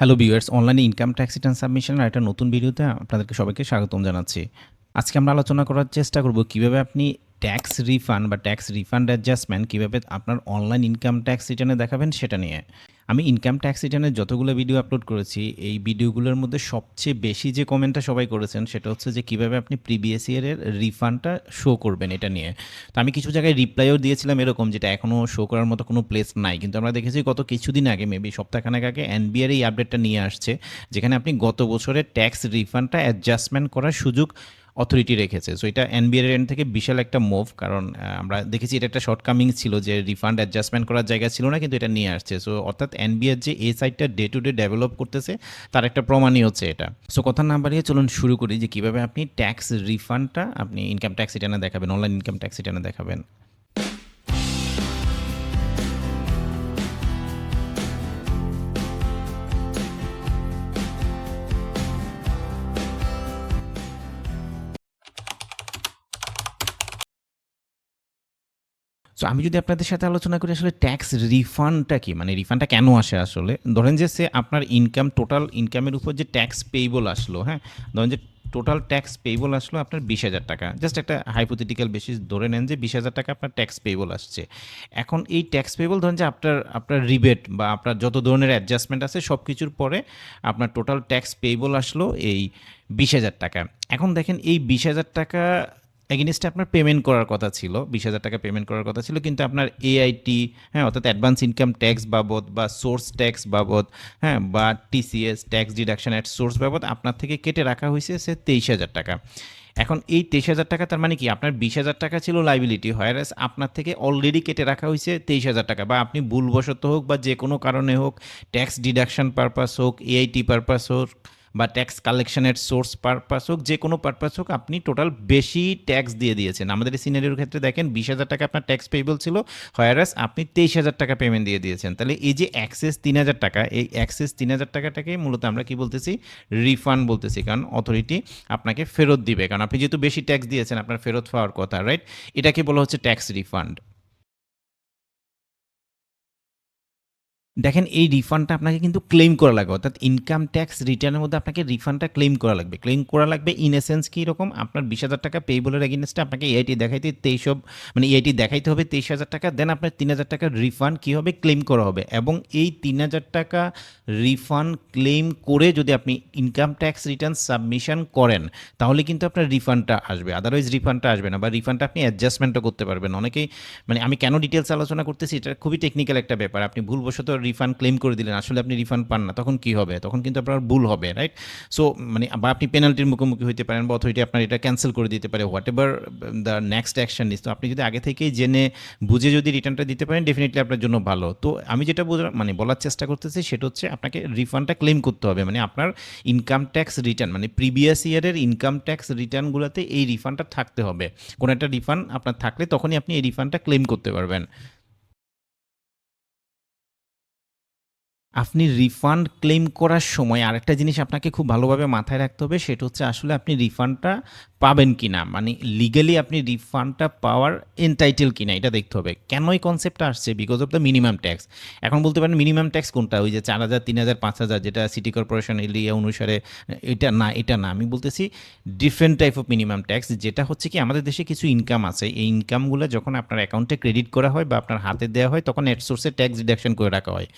Hello viewers অনলাইনে income tax return সাবমিশনের একটা নতুন ভিডিওতে আপনাদেরকে সবাইকে স্বাগতম জানাচ্ছি। আজকে আমরা আলোচনা করার চেষ্টা করব কীভাবে আপনি ট্যাক্স রিফান্ড বা ট্যাক্স রিফান্ড অ্যাডজাস্টমেন্ট কীভাবে আপনার অনলাইন ইনকাম ট্যাক্স রিটার্নে দেখাবেন সেটা নিয়ে। আমি ইনকাম ট্যাক্স রিটার্নের যতগুলো ভিডিও আপলোড করেছি, এই ভিডিওগুলোর মধ্যে সবচেয়ে বেশি যে কমেন্টটা সবাই করেছেন সেটা হচ্ছে যে কীভাবে আপনি প্রিভিয়াস ইয়ারের রিফান্ডটা শো করবেন এটা নিয়ে। তো আমি কিছু জায়গায় রিপ্লাইও দিয়েছিলাম এরকম যেটা এখনও শো করার মতো কোনো প্লেস নাই। কিন্তু আমরা দেখেছি গত কিছুদিন আগে মেবি সপ্তাহখানেক আগে এনবিআর এই আপডেটটা নিয়ে আসছে, যেখানে আপনি গত বছরের ট্যাক্স রিফান্ডটা অ্যাডজাস্টমেন্ট করার সুযোগ অথরিটি রেখেছে। সো এটা এনবিআর এন্ড থেকে বিশাল একটা মুভ কারণ আমরা দেখেছি এটা একটা শর্টকামিং ছিল যে রিফান্ড অ্যাডজাস্টমেন্ট করার জায়গা ছিল না, কিন্তু এটা নিয়ে আসছে। সো অর্থাৎ এনবিআর যে এই সাইটটা ডে টু ডে ডেভেলপ করতেছে, তার একটা প্রমাণই হচ্ছে এটা। সো কথা না বাড়িয়ে চলুন শুরু করি যে কীভাবে আপনি ট্যাক্স রিফান্ডটা আপনি ইনকাম ট্যাক্স রিটার্নে দেখাবেন অনলাইন ইনকাম ট্যাক্স রিটার্নে দেখাবেন। সো আমি যদি আপনাদের সাথে আলোচনা করি, আসলে ট্যাক্স রিফান্ডটা কি? মানে রিফান্ডটা কেন আসে আসলে? ধরেন যে সে আপনার ইনকাম টোটাল ইনকামের উপর যে ট্যাক্স পেইবল আসলো হ্যাঁ? ধরেন যে টোটাল ট্যাক্স পেইবল আসলো আপনার বিশ হাজার টাকা। জাস্ট একটা হাইপোথেটিক্যাল বেসিস ধরে নেন যে বিশ হাজার টাকা আপনার ট্যাক্স পেইবল আসছে। এখন এই ট্যাক্স পেইবল ধরেন যে আপনার আপনার রিবেট বা আপনার যত ধরনের অ্যাডজাস্টমেন্ট আছে সব কিছুর পরে আপনার টোটাল ট্যাক্স পেইবল আসলো এই বিশ হাজার টাকা। এখন দেখেন এই বিশ হাজার টাকা এগেনস্টে আপনার পেমেন্ট করার কথা ছিল, বিশ হাজার টাকা পেমেন্ট করার কথা ছিল, কিন্তু আপনার এআইটি হ্যাঁ অর্থাৎ অ্যাডভান্স ইনকাম ট্যাক্স বাবদ বা সোর্স ট্যাক্স বাবদ হ্যাঁ বা TCS tax deduction at source বাবদ আপনার থেকে কেটে রাখা হয়েছে সে তেইশ হাজার টাকা। এখন এই তেইশ হাজার টাকা তার মানে কি? আপনার বিশ হাজার টাকা ছিল লাইবিলিটি হোয়ারাস আপনার থেকে অলরেডি কেটে রাখা হয়েছে তেইশ হাজার টাকা, বা আপনি ভুলবশত হোক বা যে কোনো কারণে হোক ট্যাক্স ডিডাকশন পারপাস হোক এআইটি পারপাস হোক বা ট্যাক্স কালেকশনের সোর্স পারপাস হোক, যে কোনো পারপাস হোক, আপনি টোটাল বেশি ট্যাক্স দিয়ে দিয়েছেন। আমাদের এই সিনারিওর ক্ষেত্রে দেখেন, বিশ হাজার টাকা আপনার ট্যাক্স পেয়েবল ছিল হয়ারাস আপনি তেইশ হাজার টাকা পেমেন্ট দিয়ে দিয়েছেন। তাহলে এই যে অ্যাক্সেস তিন হাজার টাকা, এই অ্যাক্সেস তিন হাজার টাকাটাকে মূলত আমরা কি বলতেছি? রিফান্ড বলতেছি, কারণ অথরিটি আপনাকে ফেরত দিবে। কারণ আপনি যেহেতু বেশি ট্যাক্স দিয়েছেন, আপনার ফেরত পাওয়ার কথা রাইট এটাকে বলা হচ্ছে ট্যাক্স রিফান্ড দেখেন এই রিফান্ডটা আপনাকে কিন্তু ক্লেম করা লাগবে, অর্থাৎ ইনকাম ট্যাক্স রিটার্নের মধ্যে আপনাকে রিফান্ডটা ক্লেম করা লাগবে। ক্লেম করা লাগবে ইন এসেন্স কী রকম আপনার বিশ হাজার টাকা পেবলের এগেনস্টে আপনাকে এআইটি দেখাইতে তেইশ মানে এআইটি দেখাইতে হবে তেইশ হাজার টাকা দেন আপনার তিন হাজার টাকার রিফান্ড কী হবে? ক্লেম করা হবে। এবং এই তিন হাজার টাকা রিফান্ড ক্লেম করে যদি আপনি ইনকাম ট্যাক্স রিটার্ন সাবমিশন করেন, তাহলে কিন্তু আপনার রিফান্ডটা আসবে। আদারওয়াইজ রিফান্ডটা আসবে না বা রিফান্ডটা আপনি অ্যাডজাস্টমেন্টও করতে পারবেন। অনেকেই মানে আমি কেন ডিটেলস আলোচনা করতেছি, এটা খুবই টেকনিক্যাল একটা ব্যাপার। আপনি ভুলবশত রিফান্ড ক্লেম করে দিলেন, আসলে আপনি রিফান্ড পান না, তখন কি হবে? তখন কিন্তু আপনার ভুল হবে রাইট সো মানে বা আপনি পেনাল্টির মুখোমুখি হতে পারেন বা অথরিটি আপনার এটা ক্যান্সেল করে দিতে পারে whatever the next action is তো আপনি যদি আগে থেকেই জেনে বুঝে যদি রিটার্নটা দিতে পারেন ডেফিনেটলি আপনার জন্য ভালো। তো আমি যেটা বোঝা মানে বলার চেষ্টা করতেছি সেটা হচ্ছে আপনাকে রিফান্ডটা ক্লেম করতে হবে মানে আপনার ইনকাম ট্যাক্স রিটার্ন মানে প্রিভিয়াস ইয়ারের ইনকাম ট্যাক্স রিটার্নগুলোতে এই রিফান্ডটা থাকতে হবে। কোনো একটা রিফান্ড আপনার থাকলে তখনই আপনি এই রিফান্ডটা ক্লেম করতে পারবেন। আপনি রিফান্ড ক্লেম করার সময় আরেকটা জিনিস আপনাকে খুব ভালোভাবে মাথায় রাখতে হবে, সেটা হচ্ছে আসলে আপনি রিফান্ডটা পাবেন কি না মানে লিগালি আপনি রিফান্ডটা পাওয়ার এনটাইটেল কি না এটা দেখতে হবে। কেন এই কনসেপ্টটা আসছে? Because of the minimum tax এখন বলতে পারেন মিনিমাম ট্যাক্স কোনটা? ওই যে চার হাজার, তিন হাজার, পাঁচ হাজার, যেটা সিটি কর্পোরেশন এরিয়া অনুসারে, এটা না এটা না। আমি বলতেছি different type of minimum tax যেটা হচ্ছে কি আমাদের দেশে কিছু ইনকাম আছে। এই ইনকামগুলো যখন আপনার অ্যাকাউন্টে ক্রেডিট করা হয় বা আপনার হাতে দেওয়া হয়, তখন এট সোর্সে ট্যাক্স ডিডাকশন করে রাখা হয়।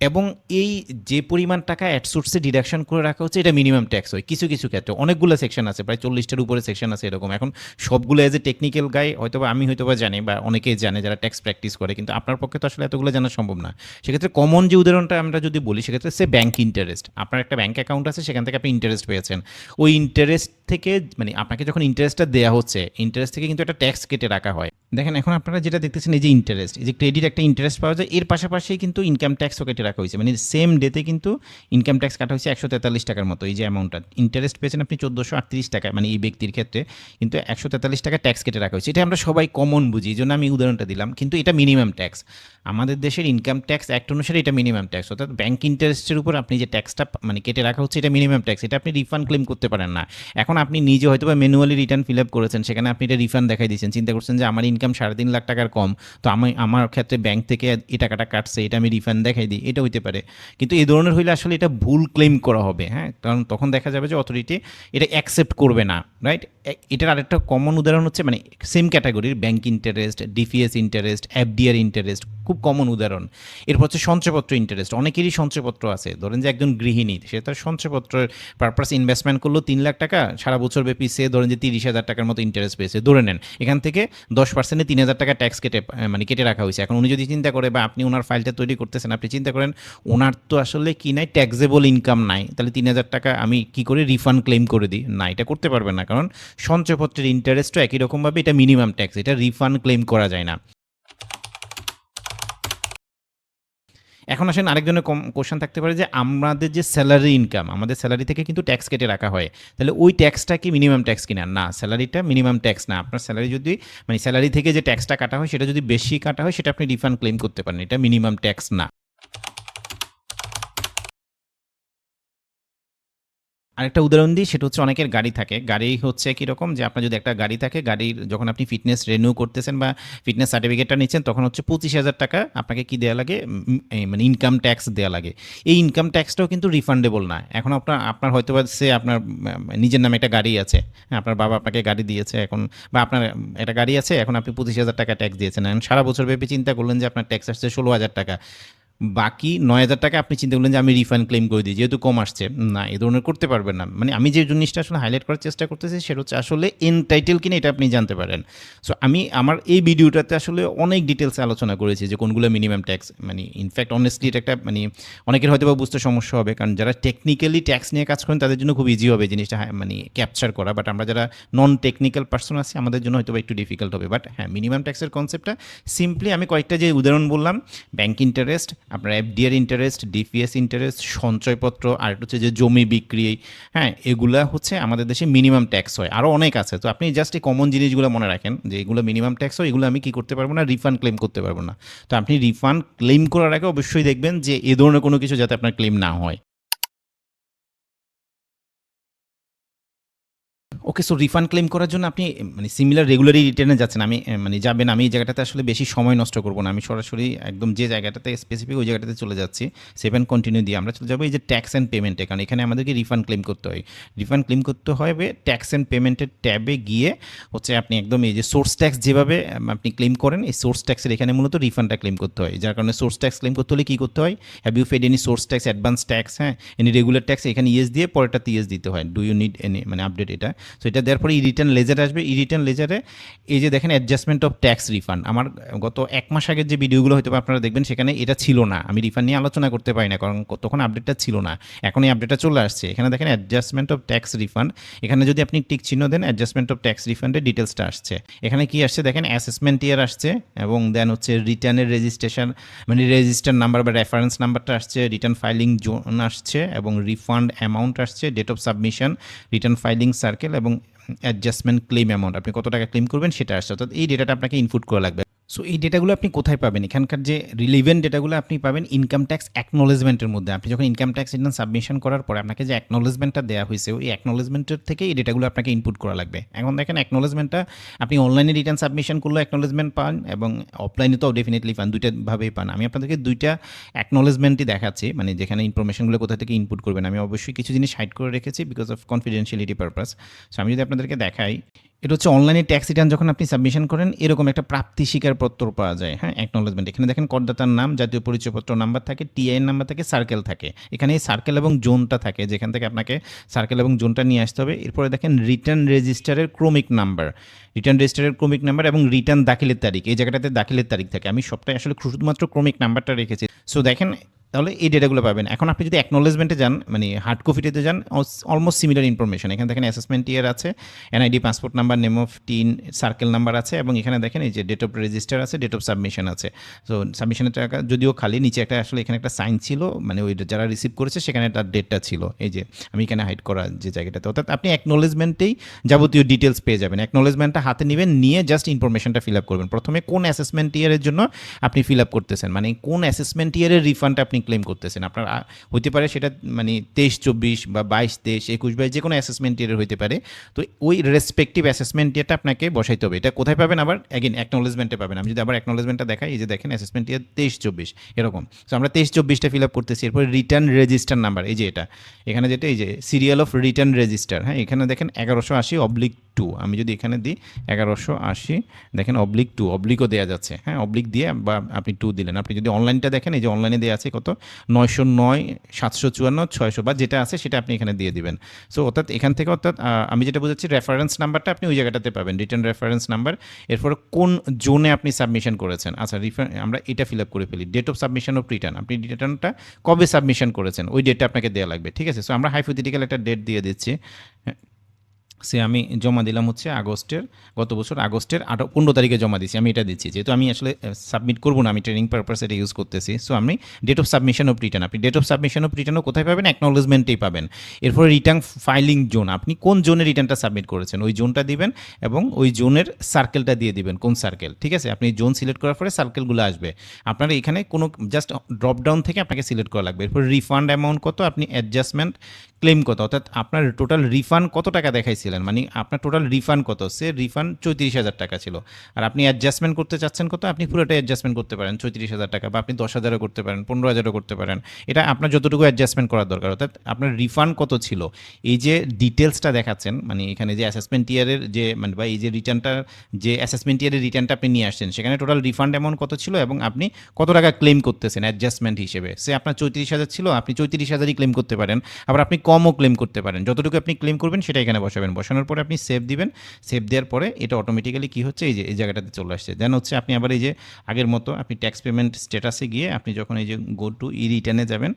এবং এই যে পরিমাণ টাকা অ্যাডসোর্সে ডিডাকশন করে রাখা হচ্ছে, এটা মিনিমাম ট্যাক্স হয়, কিছু কিছু ক্ষেত্রে। অনেকগুলো সেকশন আছে, প্রায় চল্লিশটার উপরে সেকশন আছে এরকম। এখন সবগুলো এজ এ টেকনিক্যাল গাই হয়তো আমি হয়তো বা জানি বা অনেকেই জানে যারা ট্যাক্স প্র্যাকটিস করে, কিন্তু আপনার পক্ষে তো আসলে এতগুলো জানা সম্ভব না। সেক্ষেত্রে কমন যে উদাহরণটা আমরা যদি বলি, সেক্ষেত্রে সে ব্যাঙ্ক ইন্টারেস্ট আপনার একটা ব্যাঙ্ক অ্যাকাউন্ট আছে, সেখান থেকে আপনি ইন্টারেস্ট পেয়েছেন। ওই ইন্টারেস্ট থেকে মানে আপনাকে যখন ইন্টারেস্টটা দেওয়া হচ্ছে ইন্টারেস্ট থেকে কিন্তু একটা ট্যাক্স কেটে রাখা হয়। দেখেন, এখন আপনারা যেটা দেখতেছেন, এই যে ইন্টারেস্ট এই যে ক্রেডিট একটা ইন্টারেস্ট পাওয়া যায়, এর পাশাপাশি কিন্তু ইনকাম ট্যাক্সও কেটে রাখা হয়েছে। মানে সেম ডেতে কিন্তু ইনকাম ট্যাক্স কাটা হয়েছে একশো তেতাল্লিশ টাকার মতো, এই যে অ্যামাউন্টটা ইন্টারেস্ট পেয়েছেন আপনি চোদ্দোশো আটত্রিশ টাকা মানে এই ব্যক্তির ক্ষেত্রে। কিন্তু একশো তেতাল্লিশ টাকা ট্যাক্স কেটে রাখা হয়েছে। এটা আমরা সবাই কমন বুঝি, এই জন্য আমি উদাহরণটা দিলাম। কিন্তু এটা মিনিমাম ট্যাক্স আমাদের দেশের ইনকাম ট্যাক্স অ্যাক্ট অনুসারে এটা মিনিমাম ট্যাক্স অর্থাৎ ব্যাঙ্ক ইন্টারেস্টের উপর আপনি যে ট্যাক্সটা মানে কেটে রাখা হচ্ছে, এটা মিনিমাম ট্যাক্স এটা আপনি রিফান্ড ক্লেম করতে পারেন না। এখন আপনি নিজে হয়তো বা ম্যানুয়ালি রিটার্ন ফিল আপ করেছেন, সেখানে আপনি এটা রিফান্ড দেখাই দিয়েছেন। চিন্তা করছেন যে আমার ইনকাম সাড়ে তিন লাখ টাকার কম, তো আমি আমার ক্ষেত্রে ব্যাংক থেকে এই টাকাটা কাটছে, এটা আমি রিফান্ড দেখাই দিই। এটা হইতে পারে। কিন্তু এই ধরনের হইলে আসলে এটা ভুল ক্লেম করা হবে হ্যাঁ? কারণ তখন দেখা যাবে যে অথরিটি এটা অ্যাকসেপ্ট করবে না রাইট এটার আরেকটা কমন উদাহরণ হচ্ছে মানে সেম ক্যাটাগরির bank interest DPS interest FDR interest খুব কমন উদাহরণ। এরপর হচ্ছে সঞ্চয়পত্র ইন্টারেস্ট অনেকেরই সঞ্চয়পত্র আছে। ধরেন যে একজন গৃহিণী, সে তার সঞ্চয়পত্রের পারপাস ইনভেস্টমেন্ট করল তিন লাখ টাকা, সারা বছর ব্যাপী সে ধরেন যে তিরিশ হাজার টাকার মতো ইন্টারেস্ট পেয়েছে, ধরে নেন। এখান থেকে দশ পার্সেন্টে তিন হাজার টাকা ট্যাক্স কেটে মানে কেটে রাখা হয়েছে। এখন উনি যদি চিন্তা করে, বা আপনি ওনার ফাইলটা তৈরি করতেছেন, আপনি চিন্তা করেন, ওনার তো আসলে কি নাই ট্যাক্সেবল ইনকাম নাই, তাহলে তিন হাজার টাকা আমি কি করে রিফান্ড ক্লেম করে দিই? না, এটা করতে পারবেন না। কারণ সঞ্চয়পত্রের ইন্টারেস্টও একই রকমভাবে এটা মিনিমাম ট্যাক্স এটা রিফান্ড ক্লেম করা যায় না। এখন আসেন আরেকজনের কোশ্চেন থাকতে পারে যে আমাদের যে স্যালারি ইনকাম আমাদের স্যালারি থেকে কিন্তু ট্যাক্স কেটে রাখা হয়। তাহলে ওই ট্যাক্সটা কি মিনিমাম ট্যাক্স কিনা? না স্যালারিটা মিনিমাম ট্যাক্স না। আপনার স্যালারি যদি মানে স্যালারি থেকে যে ট্যাক্সটা কাটা হয়, সেটা যদি বেশি কাটা হয়, সেটা আপনি রিফান্ড ক্লেম করতে পারেন। এটা মিনিমাম ট্যাক্স না। আরেকটা উদাহরণ দিই সেটা হচ্ছে অনেকের গাড়ি থাকে। গাড়ি হচ্ছে কীরকম যে আপনার যদি একটা গাড়ি থাকে গাড়ির যখন আপনি ফিটনেস রেনিউ করতেছেন বা ফিটনেস সার্টিফিকেটটা নিচ্ছেন তখন হচ্ছে পঁচিশ হাজার টাকা আপনাকে কি দেওয়া লাগে? মানে ইনকাম ট্যাক্স দেওয়া লাগে। এই ইনকাম ট্যাক্সটাও কিন্তু রিফান্ডেবল না। এখন আপনার আপনার হয়তো বা সে আপনার নিজের নামে একটা গাড়ি আছে। হ্যাঁ, আপনার বাবা আপনাকে গাড়ি দিয়েছে এখন বা আপনার একটা গাড়ি আছে এখন আপনি পঁচিশ হাজার টাকা ট্যাক্স দিয়েছেন। এখন সারা বছর ভেবে চিন্তা করলেন যে আপনার ট্যাক্স আসছে ষোলো হাজার টাকা। বাকি নয় হাজার টাকা আপনি চিন্তা করলেন যে আমি রিফান্ড ক্লেম করে দিই যেহেতু কম আসছে। না এ ধরনের করতে পারবেন না। মানে আমি যে জিনিসটা আসলে হাইলাইট করার চেষ্টা করতেছি সেটা হচ্ছে আসলে এন এনটাইটেল কিনা এটা আপনি জানতে পারেন। সো আমি আমার এই ভিডিওটাতে আসলে অনেক ডিটেলসে আলোচনা করেছি যে কোনগুলো মিনিমাম ট্যাক্স মানে ইনফ্যাক্ট অনেস্টলি এটা একটা মানে অনেকের হয়তো বা বুঝতে সমস্যা হবে কারণ যারা টেকনিক্যালি ট্যাক্স নিয়ে কাজ করেন তাদের জন্য খুব ইজি হবে জিনিসটা হ্যাঁ, মানে ক্যাপচার করা। বাট আমরা যারা নন টেকনিক্যাল পার্সন আছি আমাদের জন্য হয়তো একটু ডিফিকাল্ট হবে। বাট হ্যাঁ মিনিমাম ট্যাক্সের কনসেপ্টটা সিম্পলি আমি কয়েকটা যে উদাহরণ বললাম ব্যাংক ইন্টারেস্ট আপনার এফডিআর ইন্টারেস্ট ডিপিএস ইন্টারেস্ট সঞ্চয়পত্র, আর হচ্ছে যে জমি বিক্রি হ্যাঁ এগুলো হচ্ছে আমাদের দেশে মিনিমাম ট্যাক্স হয়। আরও অনেক আছে। তো আপনি জাস্ট এই কমন জিনিসগুলো মনে রাখেন যে এগুলো মিনিমাম ট্যাক্স হয়, এগুলো আমি কি করতে পারব না রিফান্ড ক্লেম করতে পারব না। তো আপনি রিফান্ড ক্লেম করার আগে অবশ্যই দেখবেন যে এ ধরনের কোনো কিছু যাতে আপনার ক্লেম না হয়। ওকে সো রিফান্ড ক্লেম করার জন্য আপনি মানে সিমিলার রেগুলারই রিটার্নে যাচ্ছেন। আমি মানে যাবেন, আমি এই জায়গাটাতে আসলে বেশি সময় নষ্ট করব না। আমি সরাসরি একদম যে জায়গাটাতে স্পেসিফিক ওই জায়গাটাতে চলে যাচ্ছি। সেভেন কন্টিনিউ দিয়ে আমরা চলে যাব এই যে ট্যাক্স অ্যান্ড পেমেন্টে কারণ এখানে আমাদেরকে রিফান্ড ক্লেম করতে হয়। রিফান্ড ক্লেম করতে হবে ট্যাক্স অ্যান্ড পেমেন্টের ট্যাবে গিয়ে হচ্ছে আপনি একদম এই যে সোর্স ট্যাক্স যেভাবে আপনি ক্লেম করেন, এই সোর্স ট্যাক্সের এখানে মূলত রিফান্ডটা ক্লেম করতে হয়। যার কারণে সোর্স ট্যাক্স ক্লেম করতে হলে কী করতে হয়? Have you paid any source tax advance tax হ্যাঁ? এনি রেগুলার ট্যাক্স এখানে ইয়েস দিয়ে পরেরটাতে ইয়েস দিতে হয়। ডু ইউ নিড এনি মানে আপডেট এটা? সো এটা দেওয়ার পরে ই রিটার্ন লেজার আসবে ই রিটার্ন লেজারে এই যে দেখেন অ্যাডজাস্টমেন্ট অফ ট্যাক্স রিফান্ড আমার গত এক মাস আগের যে ভিডিওগুলো হয়তো আপনারা দেখবেন, সেখানে এটা ছিল না। আমি রিফান্ড নিয়ে আলোচনা করতে পারি না, কারণ তখন আপডেটটা ছিল না। এখন এই আপডেটটা চলে আসছে। এখানে দেখেন অ্যাডজাস্টমেন্ট অফ ট্যাক্স রিফান্ড এখানে যদি আপনি টিক চিহ্ন দেন অ্যাডজাস্টমেন্ট অফ ট্যাক্স রিফান্ডের ডিটেলসটা আসছে। এখানে কি আসছে? দেখেন অ্যাসেসমেন্ট ইয়ার আসছে, এবং দেন হচ্ছে রিটার্নের রেজিস্ট্রেশন মানে রেজিস্টার নাম্বার বা রেফারেন্স নাম্বারটা আসছে রিটার্ন ফাইলিং জোন আসছে, এবং রিফান্ড অ্যামাউন্ট আসছে date of submission return filing circle এবং অ্যাডজাস্টমেন্ট ক্লেম অ্যামাউন্ট আপনি কত টাকা ক্লেম করবেন সেটা আসছে। অর্থাৎ এই ডেটাটা আপনাকে ইনপুট করা লাগবে। সো এই ডেটাগুলো আপনি কোথায় পাবেন? এখানকার যে রিলিভেন্ট ডেটাগুলো আপনি পাবেন ইনকাম ট্যাক্স অ্যাকনোলেজমেন্টের মধ্যে। আপনি যখন ইনকাম ট্যাক্স রিটার্ন সাবমিশন করার পরে আপনাকে যে অ্যাকনোলেজমেন্টটা দেওয়া হয়েছে, ওই অ্যাকনোলেজমেন্টের থেকে এই ডেটাগুলো আপনাকে ইনপুট করা লাগবে। এখন দেখেন অ্যাকনোলেজমেন্টটা আপনি অনলাইনে রিটার্ন সাবমিশন করলেও অ্যাকনোলেজমেন্ট পান এবং অফলাইনে তো ডেফিনেটলি পান দুইটাভাবেই পান। আমি আপনাদেরকে দুইটা অ্যাকনোলেজমেন্টই দেখাচ্ছি মানে যেখানে ইনফরমেশনগুলো কোথা থেকে ইনপুট করবেন। আমি অবশ্যই কিছু জিনিস হাইড করে রেখেছি because of confidentiality purpose so আমি যদি আপনাদেরকে দেখাই এটা হচ্ছে অনলাইনে ট্যাক্স রিটার্ন যখন আপনি সাবমিশন করেন, এরকম একটা প্রাপ্তি স্বীকারপত্র পাওয়া যায়। হ্যাঁ অ্যাকনোলেজমেন্ট এখানে দেখেন করদাতার নাম, জাতীয় পরিচয়পত্র নাম্বার থাকে টিআইএন নাম্বার থাকে সার্কেল থাকে। এখানে সার্কেল এবং জোনটা থাকে, যেখান থেকে আপনাকে সার্কেল এবং জোনটা নিয়ে আসতে হবে। এরপরে দেখেন রিটার্ন রেজিস্টারের ক্রমিক নাম্বার রিটার্ন রেজিস্টারের ক্রমিক নাম্বার এবং রিটার্ন দাখিলের তারিখ। এই জায়গাটাতে দাখিলের তারিখ থাকে। আমি সবটাই আসলে শুধুমাত্র ক্রমিক নাম্বারটা রেখেছি। সো দেখেন তাহলে এই ডেটাগুলো পাবেন। এখন আপনি যদি অ্যাকনোলেজমেন্টে যান মানে হার্ড কপিতে যান অলমোস্ট সিমিলার ইনফরমেশন এখানে দেখেন অ্যাসেসমেন্ট ইয়ার আছে NID passport number name of TIN circle number আছে, এবং এখানে দেখেন এই যে ডেট অফ রেজিস্টার আছে ডেট অফ সাবমিশন আছে। সো সাবমিশনের টাকা যদিও খালি, নিচে একটা আসলে এখানে একটা সাইন ছিল মানে ওই যারা রিসিভ করেছে, সেখানে তার ডেটটা ছিল। এই যে আমি এখানে হাইড করা যে জায়গাটাতে। অর্থাৎ আপনি অ্যাকনোলেজমেন্টেই যাবতীয় ডিটেলস পেয়ে যাবেন। অ্যাকনোলেজমেন্টটা হাতে নেবেন, নিয়ে জাস্ট ইনফরমেশনটা ফিল আপ করবেন। প্রথমে কোন অ্যাসেসমেন্ট ইয়ারের জন্য আপনি ফিল আপ করতেছেন? মানে কোন অ্যাসেসমেন্ট ইয়ারের রিফান্ড আপনি ক্লেম করতেছেন। আপনার, হইতে পারে সেটা মানে তেইশ, চব্বিশ বা বাইশ, তেইশ, একুশ বাইশ যে কোনো অ্যাসেসমেন্ট ইয়ারের হইতে পারে। তো ওই রেসপেক্টিভ অ্যাসেসমেন্ট ইয়ারটা আপনাকে বসাইতে হবে। এটা কোথায় পাবেন আবার? অ্যাগেন অ্যাকনোলেজমেন্টে পাবেন। আমি যদি আবার অ্যাকনোলেজমেন্টটা দেখাই, এই যে দেখেন অ্যাসেসমেন্ট ইয়ার তেইশ, চব্বিশ, এরকম। তো আমরা তেইশ, চব্বিশটা ফিল আপ করতেছি। এরপর রিটার্ন রেজিস্টার নাম্বার এই যে এটা। এখানে যেটা, এই যে সিরিয়াল অফ রিটার্ন রেজিস্টার হ্যাঁ? এখানে দেখেন এগারোশো আশি অবলিক টু আমি যদি এখানে দিই এগারোশো আশি, দেখেন অবলিক টু অবলিকও দেওয়া যাচ্ছে। হ্যাঁ অবলিক দিয়ে বা আপনি টু দিলেন। আপনি যদি অনলাইনটা দেখেন, এই যে অনলাইনে দেওয়া আছে কত? নয়শো নয়, সাতশো চুয়ান্ন, ছয়শো বা যেটা আছে সেটা আপনি এখানে দিয়ে দিবেন। সো অর্থাৎ এখান থেকে অর্থাৎ আমি যেটা বুঝাচ্ছি রেফারেন্স নাম্বারটা আপনি ওই জায়গাটাতে পাবেন রিটার্ন রেফারেন্স নাম্বার এরপর কোন জোনে আপনি সাবমিশন করেছেন? আচ্ছা আমরা এটা ফিল আপ করে ফেলি। Date of submission of return আপনি রিটার্নটা কবে সাবমিশন করেছেন? ওই ডেটটা আপনাকে দেওয়া লাগবে। ঠিক আছে? সো আমরা হাইপোথেটিক্যাল একটা ডেট দিয়ে দিচ্ছি। সে আমি জমা দিলাম হচ্ছে আগস্টের, গত বছর আগস্টের আঠারো পনেরো তারিখে জমা দিয়েছি আমি এটা দিচ্ছি। যেহেতু আমি আসলে সাবমিট করব না, আমি ট্রেনিং পারপাস এটা ইউজ করতেছি। সো আমি date of submission of return আপনি ডেট অফ সাবমিশন অফ রিটার্নও কোথায় পাবেন? অ্যাকনোলেজমেন্টেই পাবেন। এরপরে রিটার্ন ফাইলিং জোন আপনি কোন জোনে রিটার্নটা সাবমিট করেছেন? ওই জোনটা দিবেন এবং ওই জোনের সার্কেলটা দিয়ে দিবেন, কোন সার্কেল ঠিক আছে? আপনি জোন সিলেক্ট করার পরে সার্কেলগুলো আসবে। আপনার এখানে কোনো জাস্ট ড্রপ ডাউন থেকে আপনাকে সিলেক্ট করা লাগবে। এরপর রিফান্ড অ্যামাউন্ট কত? আপনি অ্যাডজাস্টমেন্ট ক্লেম কত? অর্থাৎ আপনার টোটাল রিফান্ড কত টাকা দেখাইছিলেন মানে আপনার টোটাল রিফান্ড কত? সে রিফান্ড চৌত্রিশ হাজার টাকা ছিল। আর আপনি অ্যাডজাস্টমেন্ট করতে চাচ্ছেন কত? আপনি পুরোটা অ্যাডজাস্টমেন্ট করতে পারেন, চৌত্রিশ হাজার টাকা বা আপনি দশ হাজারও করতে পারেন, পনেরো হাজারও করতে পারেন। এটা আপনার যতটুকু অ্যাডজাস্টমেন্ট করার দরকার। অর্থাৎ আপনার রিফান্ড কত ছিল? এই যে ডিটেলসটা দেখাচ্ছেন মানে এখানে যে অ্যাসেসমেন্ট ইয়ারের যে মানে বা এই যে রিটার্নটা যে অ্যাসেসমেন্ট ইয়ারের রিটার্নটা আপনি নিয়ে আসছেন, সেখানে টোটাল রিফান্ড অ্যামাউন্ট কত ছিল এবং আপনি কত টাকা ক্লেম করতেছেন অ্যাডজাস্টমেন্ট হিসেবে? সে আপনার চৌত্রিশ হাজার ছিল, আপনি চৌত্রিশ হাজারই ক্লেম করতে পারেন। আবার আপনি কমও ক্লেম করতে পারেন। যতটুকু আপনি ক্লেম করবেন, সেটা এখানে বসাবেন। বসানোর পরে আপনি সেভ দিবেন। সেভ দেওয়ার পরে এটা অটোমেটিক্যালি কী হচ্ছে? এই যে, এই জায়গাটাতে চলে আসছে। দেন হচ্ছে আপনি আবার এই যে আগের মতো আপনি ট্যাক্স পেমেন্ট স্ট্যাটাসে গিয়ে আপনি যখন এই যে গো টু ই রিটার্নে যাবেন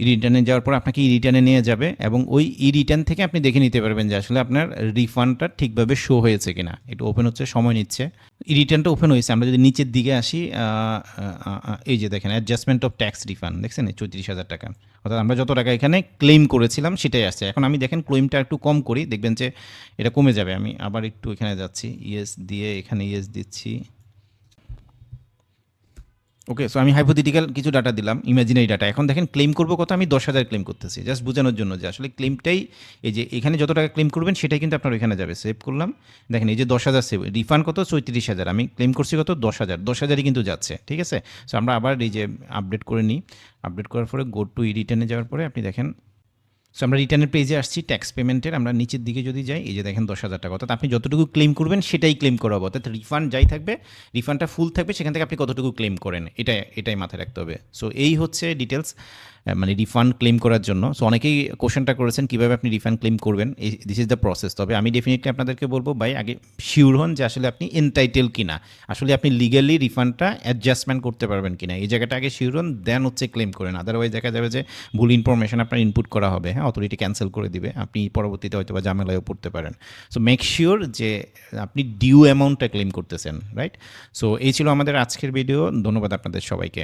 ই রিটার্নে যাওয়ার পর আপনাকে ই রিটার্নে নিয়ে যাবে এবং ওই ই রিটার্ন থেকে আপনি দেখে নিতে পারবেন যে আসলে আপনার রিফান্ডটা ঠিকভাবে শো হয়েছে কিনা। এটা ওপেন হচ্ছে, সময় নিচ্ছে। ই রিটার্নটা ওপেন হয়েছে। আমরা যদি নিচের দিকে আসি এই যে দেখেন অ্যাডজাস্টমেন্ট অফ ট্যাক্স রিফান্ড দেখছেন? চৌত্রিশ হাজার টাকা। অর্থাৎ আমরা যত টাকা এখানে ক্লেম করেছিলাম, সেটাই আসছে। এখন আমি দেখেন ক্লেমটা একটু কম করি, দেখবেন যে এটা কমে যাবে। আমি আবার একটু এখানে যাচ্ছি ইয়েস দিয়ে, এখানে ইয়েস দিচ্ছি। ওকে সো আমি হাইপোথিটিক্যাল কিছু ডাটা দিলাম ইমাজিনারি ডাটা এখন দেখেন ক্লেম করব কত? আমি দশ হাজার ক্লেম করতেছি। জাস্ট বোঝানোর জন্য যে আসলে ক্লেমটাই এই যে এখানে যত টাকা ক্লেম করবেন, সেটাই কিন্তু আপনার ওইখানে যাবে। সেভ করলাম। দেখেন এই যে দশ হাজার সেভ রিফান্ড কত? চৌত্রিশ হাজার। আমি ক্লেম করছি কত? দশ হাজার। দশ হাজারই কিন্তু যাচ্ছে, ঠিক আছে? সো আমরা আবার এই যে আপডেট করে নিই। আপডেট করার পরে গো টু ই রিটার্নে যাওয়ার পরে আপনি দেখেন সো আমরা রিটার্নের পেজে আসছি ট্যাক্স পেমেন্টের আমরা নিচের দিকে যদি যাই, এই যে দেখেন দশ হাজার টাকা। অর্থাৎ আপনি যতটুকু ক্লেম করবেন, সেটাই ক্লেম করা অর্থাৎ রিফান্ড যাই থাকবে রিফান্ডটা ফুল থাকবে, সেখান থেকে আপনি কতটুকু ক্লেম করেন, এটাই এটাই মাথায় রাখতে হবে। সো এই হচ্ছে ডিটেলস মানে রিফান্ড ক্লেম করার জন্য। সো অনেকেই কোশ্চেনটা করেছেন, কীভাবে আপনি রিফান্ড ক্লেম করবেন? দিস ইজ দ্য প্রসেস তবে আমি ডেফিনেটলি আপনাদেরকে বলব, ভাই, আগে শিওর হন যে আসলে আপনি এনটাইটেল কিনা। আসলে আপনি লিগালি রিফান্ডটা অ্যাডজাস্টমেন্ট করতে পারবেন কিনা। এই জায়গাটা আগে শিওর হন দেন হচ্ছে ক্লেম করেন। আদারওয়াইজ দেখা যাবে যে ভুল ইনফরমেশন আপনার ইনপুট করা হবে হ্যাঁ অথরিটি ক্যান্সেল করে দিবে। আপনি পরবর্তীতে হয়তো বা ঝামেলায়ও পড়তে পারেন। সো মেক শিওর যে আপনি ডিউ অ্যামাউন্টটা ক্লেম করতেছেন রাইট সো এই ছিল আমাদের আজকের ভিডিও ধন্যবাদ আপনাদের সবাইকে।